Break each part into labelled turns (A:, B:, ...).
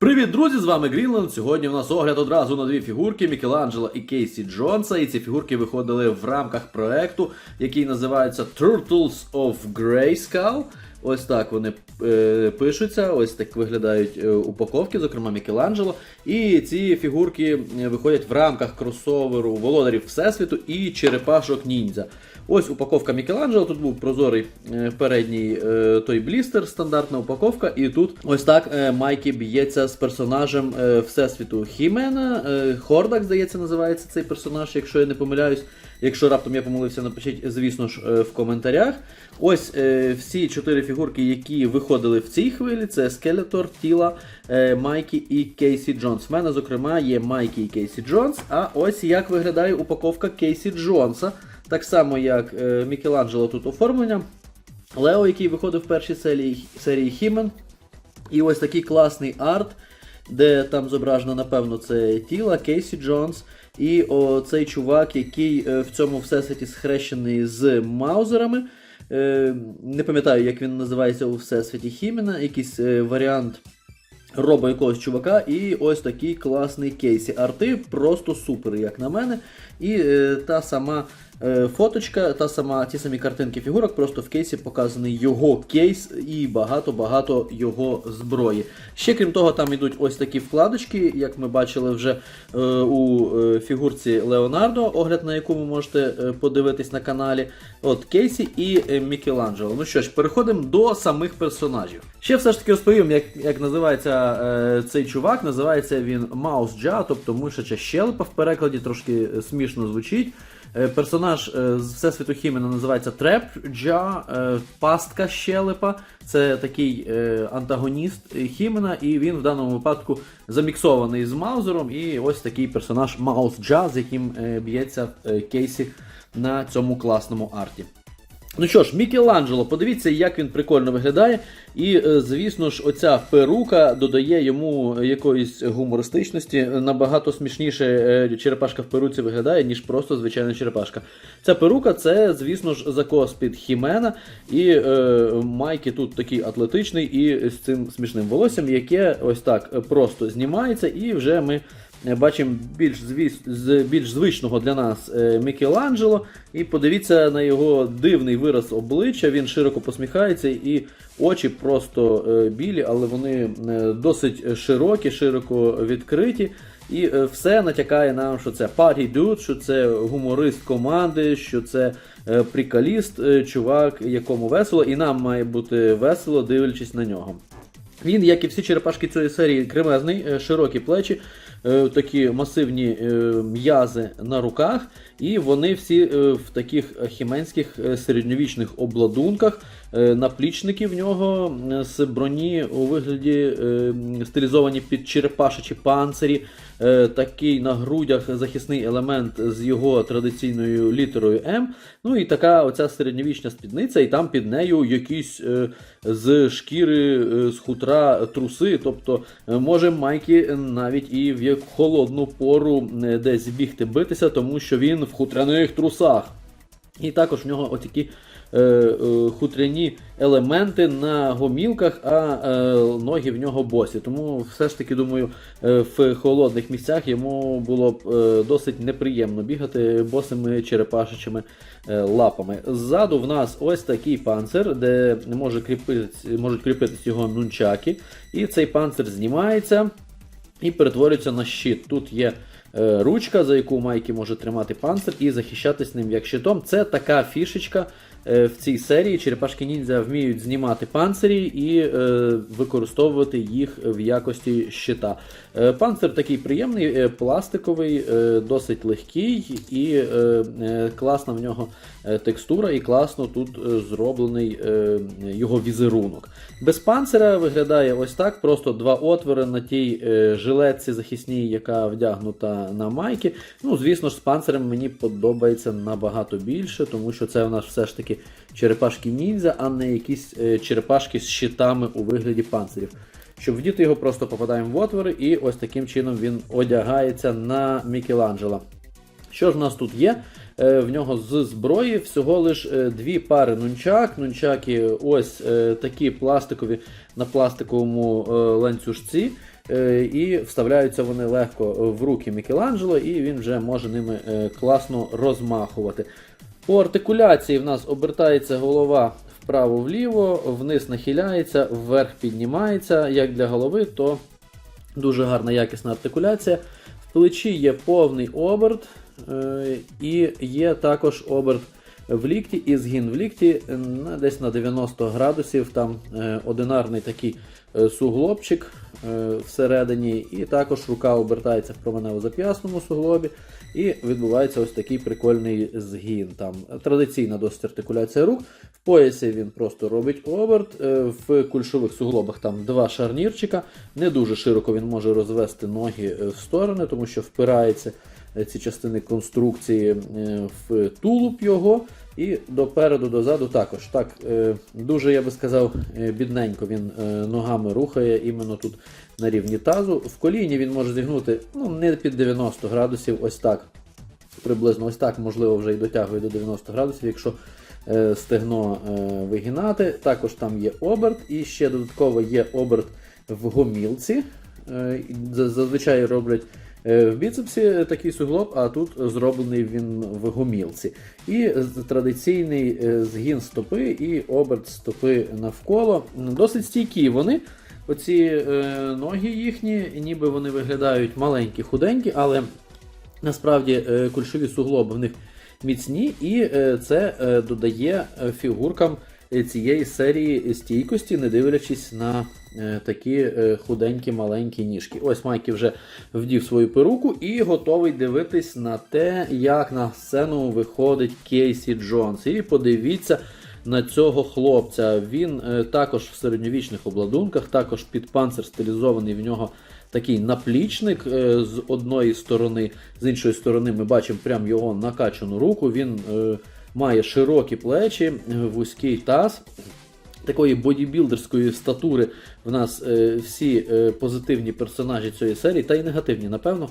A: Привіт, друзі! З вами Грінленд. Сьогодні у нас огляд одразу на дві фігурки Мікеланджело і Кейсі Джонса. І ці фігурки виходили в рамках проекту, який називається Turtles of Grayskull. Ось так вони е, пишуться, ось так виглядають е, упаковки, зокрема Мікеланджело. І ці фігурки е, виходять в рамках кросоверу Володарів Всесвіту і Черепашок Ніндзя. Ось упаковка Мікеланджело. Тут був прозорий е, передній е, той блістер, стандартна упаковка. І тут ось так е, Майкі б'ється з персонажем Всесвіту Хімена. Хордак, здається, називається цей персонаж, якщо я не помиляюсь. Якщо раптом я помилився, напишіть, звісно ж, в коментарях. Ось всі чотири фігурки, які виходили в цій хвилі, це Скелетор, Тіла, Майкі і Кейсі Джонс. В мене, зокрема, є Майкі і Кейсі Джонс. А ось як виглядає упаковка Кейсі Джонса. Так само, як е, Мікеланджело тут оформлення. Лео, який виходив в першій серії, серії Хімен. І ось такий класний арт, де там зображено, напевно, це тіла Кейсі Джонс. І цей чувак, який е, в цьому всесвіті схрещений з Маузерами. Е, Не пам'ятаю, як він називається у всесвіті Хімена, якийсь варіант роба якогось чувака. І ось такий класний кейсі. Арти просто супер, як на мене. І та сама фоточка, та сама, ті самі картинки фігурок, просто в кейсі показаний його кейс і багато-багато його зброї. Ще крім того, там йдуть ось такі вкладочки, як ми бачили вже е, у е, фігурці Леонардо, огляд на яку ви можете е, подивитись на каналі. От Кейсі і е, Мікеланджело. Ну що ж, переходимо до самих персонажів. Ще все ж таки розповім, як, як називається е, цей чувак. Називається він Маус Джа, тобто мишача щелепа в перекладі, трошки е, смішно звучить. Е, Персонаж е, з Всесвіту Хімена називається Треп Джа, е, пастка щелепа. Це такий антагоніст Хімена, і він в даному випадку заміксований з Маузером. І ось такий персонаж Маус Джа, з яким б'ється Кейсі на цьому класному арті. Ну що ж, Мікеланджело, подивіться, як він прикольно виглядає. І, е, звісно ж, оця перука додає йому якоїсь гумористичності. Набагато смішніше е, черепашка в перуці виглядає, ніж просто звичайна черепашка. Ця перука це, звісно ж, закос під Хімена. І е, Майки тут такий атлетичний і з цим смішним волоссям, яке ось так просто знімається, і вже ми. Е, Бачимо більш звіс... більш звичного для нас е, Мікеланджело. І подивіться на його дивний вираз обличчя. Він широко посміхається, і очі просто е, білі, але вони досить широкі, широко відкриті. І все натякає нам, що це party dude, що це гуморист команди, що це приколіст, е, чувак, якому весело, і нам має бути весело, дивлячись на нього. Він, як і всі черепашки цієї серії, кремезний, широкі плечі, такі масивні е, м'язи на руках, і вони всі е, в таких хіменських е, середньовічних обладунках. Е, Наплічники в нього е, з броні у вигляді е, стилізовані під черепашечі панцирі. Е, Такий на грудях захисний елемент з його традиційною літерою М. Ну і така оця середньовічна спідниця, і там під нею якісь е, з шкіри, е, з хутра труси. Тобто може Майкі навіть і в холодну пору десь бігти битися, тому що він в хутряних трусах. І також в нього отакі хутряні елементи на гомілках, а е, ноги в нього босі. Тому все ж таки думаю, е, в холодних місцях йому було б е, досить неприємно бігати босими черепашечими е, лапами. Ззаду в нас ось такий панцир, де може кріпитись, можуть кріпитись його нунчаки. І цей панцир знімається і перетворюється на щит. Тут є е, ручка, за яку Майкі може тримати панцир і захищатись ним як щитом. Це така фішечка е, в цій серії. Черепашки ніндзя вміють знімати панцирі і е, використовувати їх в якості щита. Е, панцир такий приємний, е, пластиковий, е, досить легкий і класна в нього текстура, і класно тут зроблений його візерунок. Без панцира виглядає ось так: просто два отвори на тій жилетці захисній, яка вдягнута на майки. Ну, звісно ж, з панцирем мені подобається набагато більше, тому що це у нас все ж таки черепашки ніндзя, а не якісь черепашки з щитами у вигляді панцирів. Щоб вдіти його, просто попадаємо в отвори, і ось таким чином він одягається на Мікеланджело. Що ж в нас тут є? Е, В нього з зброї всього лиш е, дві пари нунчак. Нунчаки ось е, такі пластикові на пластиковому ланцюжці. І вставляються вони легко в руки Мікеланджело, і він вже може ними класно розмахувати. По артикуляції в нас обертається голова вправо-вліво, вниз нахиляється, вверх піднімається. Як для голови, то дуже гарна якісна артикуляція. В плечі є повний оберт, е, і є також оберт в лікті і згін в лікті десь на 90 градусів. Там е, одинарний такий е, суглобчик всередині, і також рука обертається в променево-зап'ясному суглобі. І відбувається ось такий прикольний згін. Там традиційна досить артикуляція рук. Поясі він просто робить оберт. е, В кульшових суглобах там два шарнірчика. Не дуже широко він може розвести ноги е, в сторони, тому що впирається е, ці частини конструкції в тулуб його. І допереду, дозаду також. Так, дуже, я би сказав, бідненько він ногами рухає іменно тут на рівні тазу. В коліні він може зігнути ну, не під 90 градусів, ось так. Приблизно ось так, можливо, вже і дотягує до 90 градусів, якщо стегно е, вигинати. Також там є оберт, і ще додатково є оберт в гомілці. Е, Зазвичай роблять е, в біцепсі такий суглоб, а тут зроблений він в гомілці. І традиційний е, згін стопи і оберт стопи навколо. Досить стійкі вони. Оці е, ноги їхні, ніби вони виглядають маленькі, худенькі, але насправді е, кульшові суглоби в них міцні, і е, це е, додає е, фігуркам цієї серії стійкості, не дивлячись на такі худенькі маленькі ніжки. Ось Майкі вже вдів свою перуку і готовий дивитись на те, як на сцену виходить Кейсі Джонс. І подивіться. На цього хлопця він також в середньовічних обладунках, також під панцир стилізований в нього такий наплічник е, з одної сторони, з іншої сторони ми бачимо прям його накачану руку. Він е, має широкі плечі, вузький таз. Такої бодібілдерської статури в нас е, всі позитивні персонажі цієї серії, та й негативні, напевно.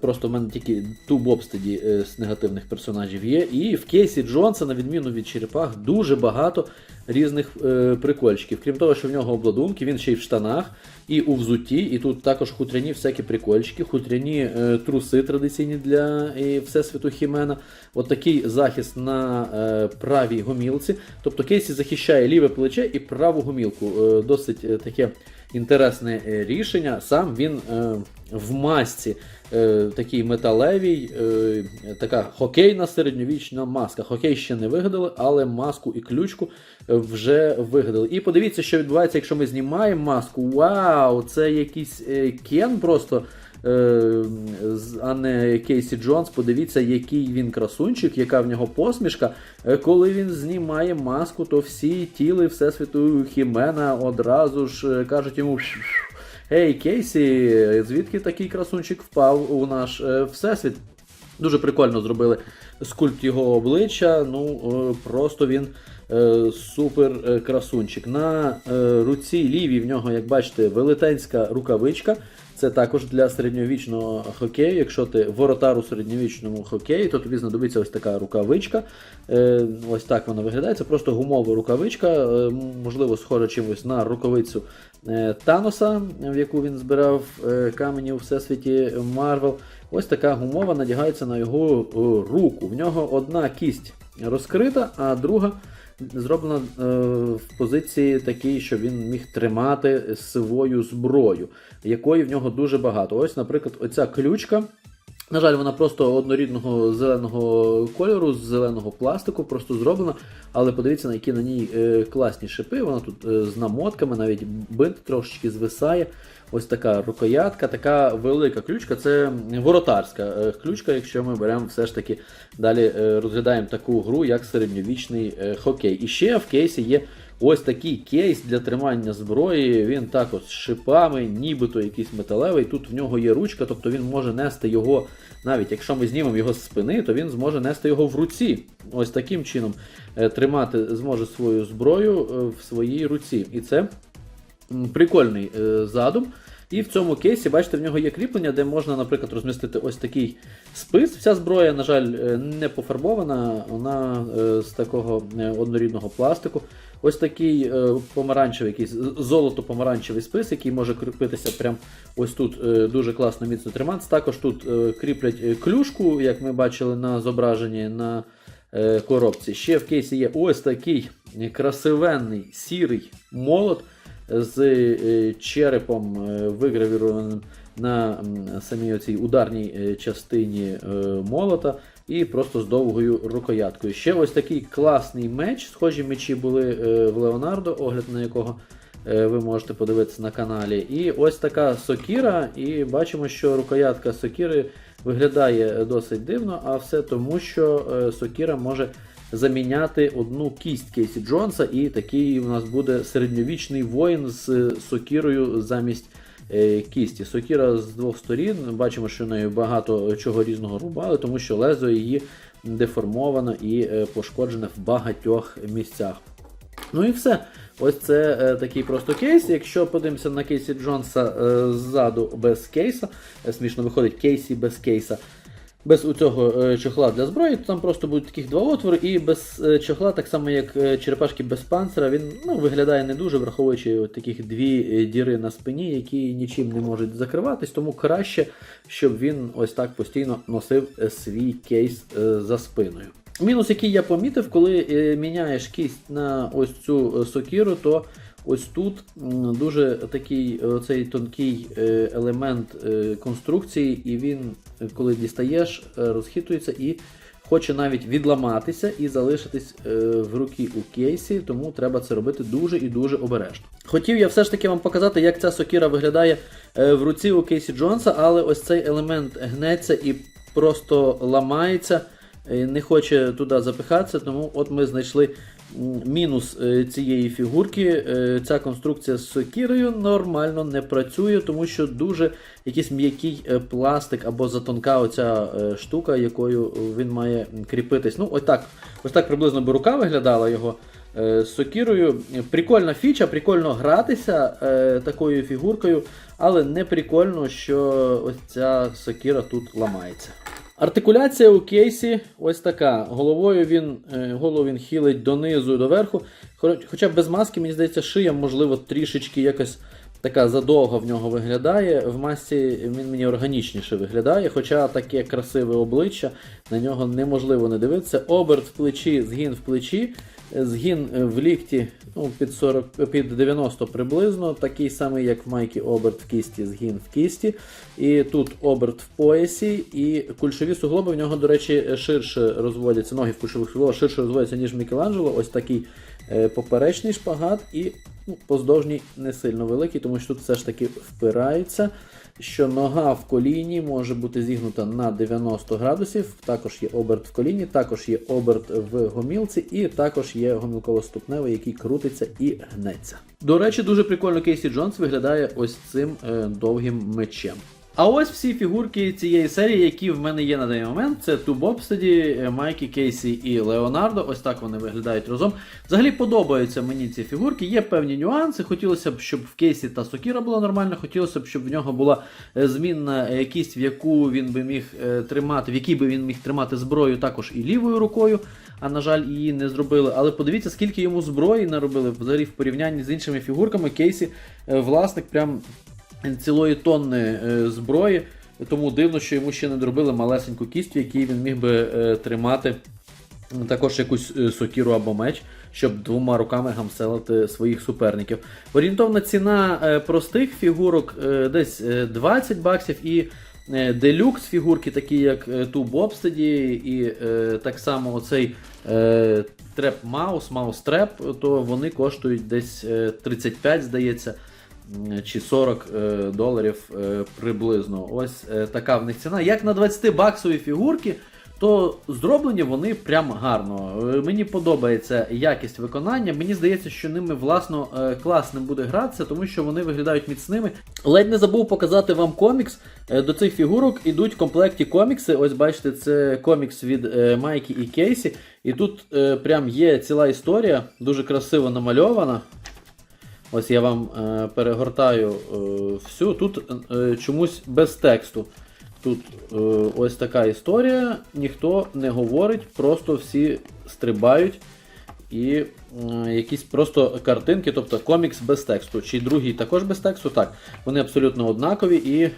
A: Просто в мене тільки ту Бобстеді з негативних персонажів є. І в кейсі Джонса, на відміну від черепах, дуже багато різних е, прикольчиків. Крім того, що в нього обладунки, він ще й в штанах, і у взутті, і тут також хутряні всякі прикольчики, хутряні е, труси традиційні для е, Всесвіту Хімена. От такий захист на е, правій гомілці. Тобто Кейсі захищає ліве плече і праву гомілку. Е, досить е, таке інтересне е, рішення. Сам він е, в масці е, такій металевій, така хокейна середньовічна маска. Хокей ще не вигадали, але маску і ключку вже вигадали. І подивіться, що відбувається, якщо ми знімаємо маску. Вау! Це якийсь кен просто. А не Кейсі Джонс, подивіться, який він красунчик, яка в нього посмішка. Е, Коли він знімає маску, то всі тіли Всесвіту Хімена одразу ж е, кажуть йому. Ей, Кейсі, звідки такий красунчик впав у наш е, всесвіт? Дуже прикольно зробили скульпт його обличчя. Ну, просто він супер красунчик. На руці лівій в нього, як бачите, велетенська рукавичка. Це також для середньовічного хокею. Якщо ти воротар у середньовічному хокеї, то тобі знадобиться ось така рукавичка. Е, ось так вона виглядає. Це просто гумова рукавичка, е, можливо, схожа чимось на рукавицю е, Таноса, в яку він збирав камені у всесвіті Марвел. Ось така гумова надягається на його руку. В нього одна кість розкрита, а друга зроблена е, в позиції такій, що він міг тримати свою зброю, якої в нього дуже багато. Ось, наприклад, оця ключка. На жаль, вона просто однорідного зеленого кольору, з зеленого пластику, просто зроблена. Але подивіться, на які на ній е, класні шипи. Вона тут е, з намотками, навіть бинт трошечки звисає. Ось така рукоятка, така велика ключка. Це воротарська е, ключка, якщо ми беремо все ж таки далі е, розглядаємо таку гру, як середньовічний е, хокей. І ще в кейсі є ось такий кейс для тримання зброї. Він також з шипами, нібито якийсь металевий. Тут в нього є ручка, тобто він може нести його, навіть якщо ми знімемо його з спини, то він зможе нести його в руці. Ось таким чином тримати зможе свою зброю в своїй руці. І це прикольний задум. І в цьому кейсі, бачите, в нього є кріплення, де можна, наприклад, розмістити ось такий спис. Вся зброя, на жаль, е, не пофарбована, вона е, з такого е, однорідного пластику. Ось такий помаранчевий, якийсь золото-помаранчевий спис, який може кріпитися прямо ось тут дуже класно міцно триматися. Також тут кріплять клюшку, як ми бачили на зображенні на коробці. Ще в кейсі є ось такий красивенний сірий молот з е, черепом е, вигравірованим на самій оцій ударній е, частині молота і просто з довгою рукояткою. Ще ось такий класний меч. Схожі мечі були в Леонардо, огляд на якого ви можете подивитися на каналі. І ось така сокіра, і бачимо, що рукоятка сокіри виглядає досить дивно, а все тому, що сокіра може заміняти одну кість Кейсі Джонса, і такий у нас буде середньовічний воїн з е, сокірою замість е, кісті. Сокіра з двох сторін. Бачимо, що нею багато чого різного рубали, тому що лезо її деформовано і е, пошкоджене в багатьох місцях. Ну і все. Ось це е, такий просто кейс. Якщо подивимося на кейсі Джонса е, ззаду без кейса, е, смішно виходить кейсі без кейса. Без цього е, чохла для зброї, то там просто будуть таких два отвори, і без е, чохла, так само як е, черепашки без панцира, він ну, виглядає не дуже, враховуючи от таких дві діри на спині, які нічим не можуть закриватись, тому краще, щоб він ось так постійно носив свій кейс за спиною. Мінус, який я помітив, коли міняєш кість на ось цю сокіру, то ось тут дуже такий е, оцей тонкий е, елемент е, конструкції, і він, коли дістаєш, розхитується і хоче навіть відламатися і залишитись в руки у кейсі, тому треба це робити дуже і дуже обережно. Хотів я все ж таки вам показати, як ця сокіра виглядає в руці у Кейсі Джонса, але ось цей елемент гнеться і просто ламається, не хоче туди запихатися, тому от ми знайшли мінус е, цієї фігурки. Е, Ця конструкція з сокірою нормально не працює, тому що дуже якийсь м'який е, пластик або затонка оця штука, якою він має кріпитись. Ну, ось так, ось так приблизно би рука виглядала його. З сокірою. Прикольна фіча, прикольно гратися такою фігуркою, але не прикольно, що ось ця сокіра тут ламається. Артикуляція у кейсі ось така. Головою він, е, голову він хилить донизу і доверху. Хоча без маски, мені здається, шия, можливо, трішечки якось така задовго в нього виглядає. В масці він мені органічніше виглядає, хоча таке красиве обличчя, на нього неможливо не дивитися. Оберт в плечі, згін в плечі, згін е, в лікті ну, під, 40, під 90 приблизно, такий самий, як в майкі оберт в кісті, згін в кісті. І тут оберт в поясі, і кульшові суглоби в нього, до речі, ширше розводяться. Ноги в кульшових суглобах ширше розводяться, ніж Мікеланджело. Ось такий поперечний шпагат і ну, поздовжній не сильно великий, тому що тут все ж таки впирається. Що нога в коліні може бути зігнута на 90 градусів, також є оберт в коліні, також є оберт в гомілці, і також є гомілково-ступневий, який крутиться і гнеться. До речі, дуже прикольно Кейсі Джонс виглядає ось цим е, довгим мечем. А ось всі фігурки цієї серії, які в мене є на даний момент, це Ту Бобстеді, Майкі Кейсі і Леонардо. Ось так вони виглядають разом. Взагалі подобаються мені ці фігурки. Є певні нюанси. Хотілося б, щоб в кейсі та Сокіра була нормальна. Хотілося б, щоб в нього була е, змінна е, кість, в яку він би міг е, тримати, в якій би він міг тримати зброю також і лівою рукою. А на жаль, її не зробили. Але подивіться, скільки йому зброї наробили взагалі в порівнянні з іншими фігурками. Кейсі е, власник прям цілої тонни е, зброї, тому дивно, що йому ще не доробили малесеньку кість, в якій він міг би е, тримати також якусь е, сокіру або меч, щоб двома руками гамселити своїх суперників. Орієнтовна ціна простих фігурок десь е, 20 баксів і. Делюкс фігурки, такі як е, Ту Бобстеді, і е, так само оцей е, Треп Маус, Маус Треп, то вони коштують десь е, 35, здається, чи 40 е, доларів е, приблизно. Ось е, така в них ціна. Як на 20 баксові фігурки, то зроблені вони прям гарно. Е, Мені подобається якість виконання. Мені здається, що ними власно е, класно буде гратися, тому що вони виглядають міцними. Ледь не забув показати вам комікс. Е, До цих фігурок ідуть в комплекті комікси. Ось бачите, це комікс від е, Майкі і Кейсі. І тут е, прям є ціла історія, дуже красиво намальована. Ось я вам е, перегортаю е, всю. Тут е, чомусь без тексту. Тут ось така історія, ніхто не говорить, просто всі стрибають. І якісь просто картинки, тобто комікс без тексту. Чи другий також без тексту? Так. Вони абсолютно однакові і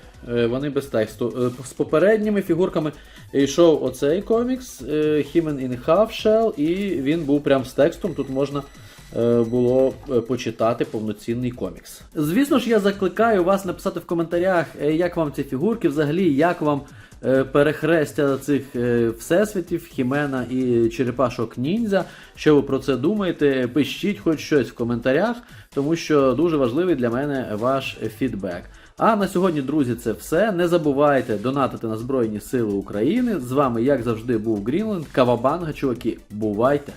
A: вони без тексту. З попередніми фігурками йшов оцей комікс Human in Half Shell, і він був прям з текстом. Тут можна було е, почитати повноцінний комікс. Звісно ж, я закликаю вас написати в коментарях, е, як вам ці фігурки, взагалі, як вам е, перехрестя цих е, всесвітів, Хімена і Черепашок Ніндзя. Що ви про це думаєте? Пишіть хоч щось в коментарях, тому що дуже важливий для мене ваш фідбек. А на сьогодні, друзі, це все. Не забувайте донатити на Збройні Сили України. З вами, як завжди, був Грінленд. Кавабанга, чуваки, бувайте!